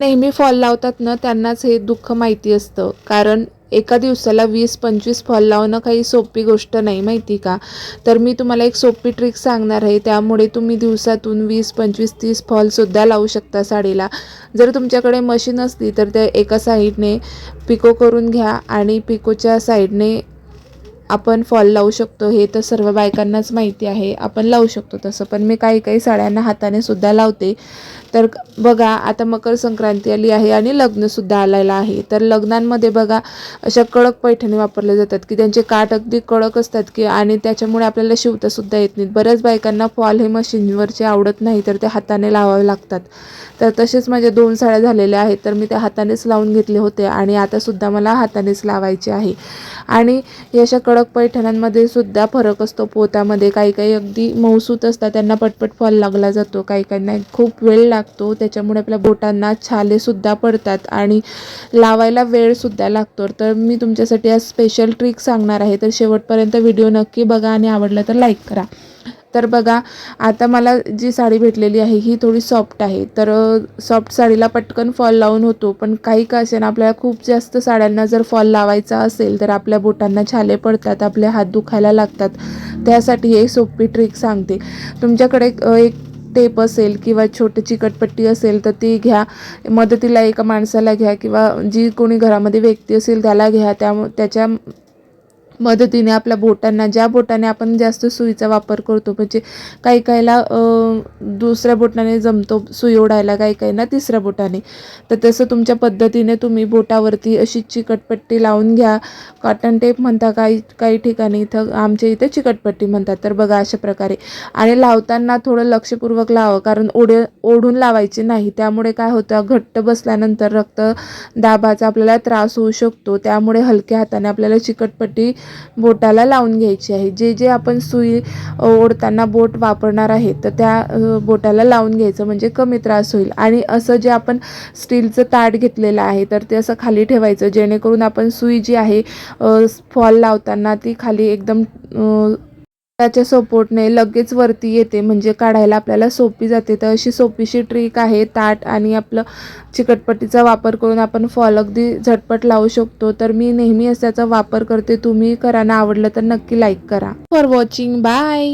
नेहमी फॉल लावतात ना त्यांनाच हे दुःख माहिती असतं. कारण एका दिवसाला वीस पंचवीस फॉल लावणं काही सोपी गोष्ट नाही माहिती का? तर मी तुम्हाला एक सोपी ट्रिक सांगणार आहे. त्यामुळे तुम्ही दिवसातून वीस पंचवीस तीस फॉलसुद्धा लावू शकता साडीला. जर तुमच्याकडे मशीन असली तर त्या एका साईडने पिको करून घ्या आणि पिकोच्या साईडने आपण फॉल लावू शकतो. हे तर सर्व बायकांनाच माहिती आहे. आपण लावू शकतो तसं. पण मी काही काही साड्यांना हाताने सुद्धा लावते. तर बघा आता मकर संक्रांती आली आहे आणि लग्नसुद्धा आलेलं आहे. तर लग्नांमध्ये बघा अशा कडक पैठणी वापरल्या जातात की त्यांचे काठ अगदी कडक असतात की आणि त्याच्यामुळे आपल्याला शिवतासुद्धा येत नाहीत. बऱ्याच बायकांना फॉल हे मशीनवरचे आवडत नाही तर ते हाताने लावावे लागतात. तर तसेच माझ्या दोन साड्या झालेल्या आहेत तर मी त्या हातानेच लावून घेतले होते आणि आतासुद्धा मला हातानेच लावायचे आहे. आणि या अशा कडक पैठण्यांमध्ये सुद्धा फरक असतो. पोतामध्ये काही काही अगदी मऊसूत असतात त्यांना पटपट फॉल लागला जातो. काही काहींना खूप वेळ लागतो. त्याच्यामुळे आपल्या बोटांना छालेसुद्धा पडतात आणि लावायला वेळसुद्धा लागतो. तर मी तुमच्यासाठी आज स्पेशल ट्रिक सांगणार आहे. तर शेवटपर्यंत व्हिडिओ नक्की बघा आणि आवडलं तर लाईक करा. तर बघा आता मला जी साडी भेटलेली आहे ही थोडी सॉफ्ट आहे. तर सॉफ्ट साडीला पटकन फॉल लावून होतो. पण काही का असेना आपल्याला खूप जास्त साड्यांना जर फॉल लावायचा असेल तर आपल्या बोटांना छाले पडतात आपले हात दुखायला लागतात. त्यासाठी एक सोपी ट्रिक सांगते. तुमच्याकडे एक टेप असेल किंवा छोटी चिकटपट्टी असेल तर ती घ्या. मदतीला एका माणसाला घ्या किंवा जी कोणी घरामध्ये व्यक्ती असेल त्याला घ्या. त्या त्याच्या मदतीने आपल्या बोटांना ज्या बोटाने आपण जास्त सुईचा वापर करतो म्हणजे काही काहीला दुसऱ्या बोटाने जमतो सुई ओढायला काही काहींना तिसऱ्या बोटाने. तर तसं तुमच्या पद्धतीने तुम्ही बोटावरती अशी चिकटपट्टी लावून घ्या. कॉटन टेप म्हणता काही काही ठिकाणी इथं आमच्या इथे चिकटपट्टी म्हणतात. तर बघा अशा प्रकारे. आणि लावताना थोडं लक्षपूर्वक लावा कारण ओढ ओढून लावायचे नाही. त्यामुळे काय होतं घट्ट बसल्यानंतर रक्त दाबाचा आपल्याला त्रास होऊ शकतो. त्यामुळे हलक्या हाताने आपल्याला चिकटपट्टी बोटाला लावून घ्यायची आहे. जे जे आपण सुई ओढताना बोट वापरणार आहे तर त्या बोटाला लावून घ्यायचं म्हणजे कमी त्रास होईल. आणि असं जे आपण स्टीलचं ताट घेतलेलं आहे तर ते असं खाली ठेवायचं जेणेकरून आपण सुई जी आहे फॉल लावताना ती खाली एकदम त्याच्या सपोर्टने लगेच वरती येते म्हणजे काढायला आपल्याला सोपी जाते. तर अशी सोपीशी ट्रिक आहे ताट आणि आपलं चिकटपट्टीचा वापर करून आपण फॉल अगदी झटपट लावू शकतो. तर मी नेहमी असाचा वापर करते. तुम्ही करा ना आवडलं तर नक्की लाईक करा. For watching bye